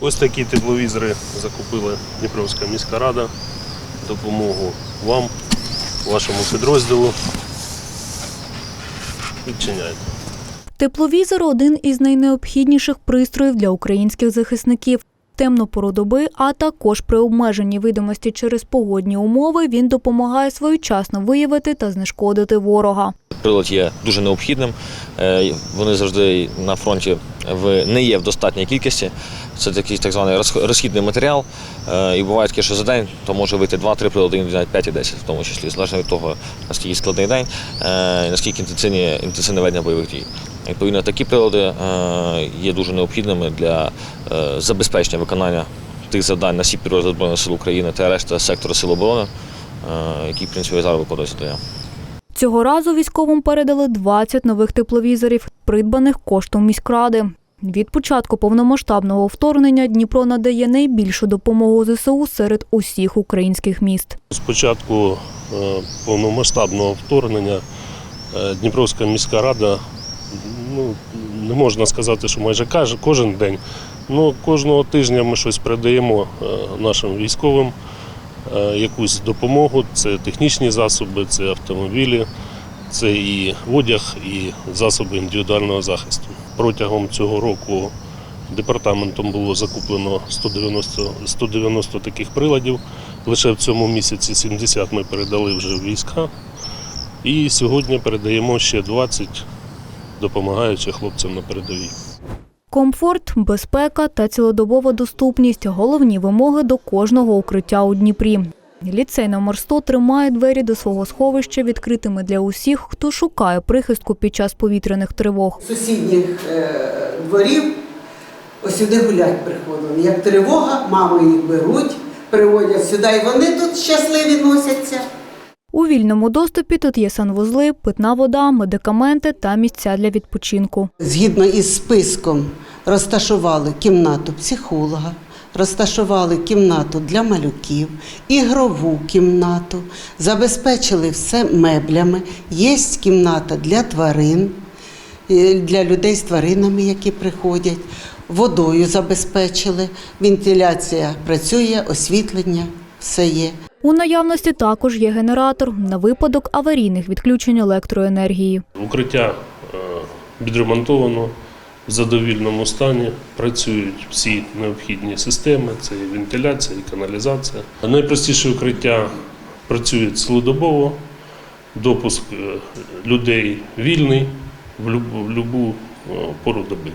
Ось такі тепловізори закупила Дніпровська міська рада. Допомогу вам, вашому підрозділу. Відчиняйте. Тепловізор один із найнеобхідніших пристроїв для українських захисників. Темну пору доби, а також при обмеженні видимості через погодні умови він допомагає своєчасно виявити та знешкодити ворога. Прилад є дуже необхідним. Е, Вони завжди на фронті в не є в достатній кількості. Це такий так званий розх- розхідний матеріал. Е, І буває таке, що за день то може вийти 2-3 прилади, навіть 5 і 10, в тому числі, залежно від того, наскільки складний день, е, і наскільки інтенсивні, інтенсивне ведення бойових дій. Відповідно, такі прилади е, є дуже необхідними для забезпечення виконання тих завдань на всі підрозділи Збройних сил України та решта сектору сил оборони, які, в принципі, зараз виконують завдання. Цього разу військовим передали 20 нових тепловізорів, придбаних коштом міськради. Від початку повномасштабного вторгнення Дніпро надає найбільшу допомогу ЗСУ серед усіх українських міст. З початку е, повномасштабного вторгнення е, Дніпровська міська рада, ну, не можна сказати, що майже кожен день, але кожного тижня ми щось передаємо е, нашим військовим, якусь допомогу. Це технічні засоби, це автомобілі, це і одяг, і засоби індивідуального захисту. Протягом цього року департаментом було закуплено 190, 190 таких приладів. Лише в цьому місяці 70 ми передали вже в війська. І сьогодні передаємо ще 20, допомагаючи хлопцям на передовій. Комфорт, безпека та цілодобова доступність головні вимоги до кожного укриття у Дніпрі. Ліцей номер 100 тримає двері до свого сховища відкритими для усіх, хто шукає прихистку під час повітряних тривог. сусідніх е, дворів ось сюди гулять приходили. Як тривога, мами їх беруть, приводять сюди, і вони тут щасливі носяться. У вільному доступі тут є санвузли, питна вода, медикаменти та місця для відпочинку. Згідно із списком розташували кімнату психолога, розташували кімнату для малюків, ігрову кімнату, забезпечили все меблями. Є кімната для тварин, е, для людей з тваринами, які приходять. Водою забезпечили, вентиляція працює, освітлення, все є. У наявності також є генератор на випадок аварійних відключень електроенергії. Укриття е, відремонтовано в задовільному стані. Працюють всі необхідні системи, це і вентиляція, і каналізація. Найпростіше укриття працює цілодобово, допуск е, людей вільний в будь-яку е, пору доби.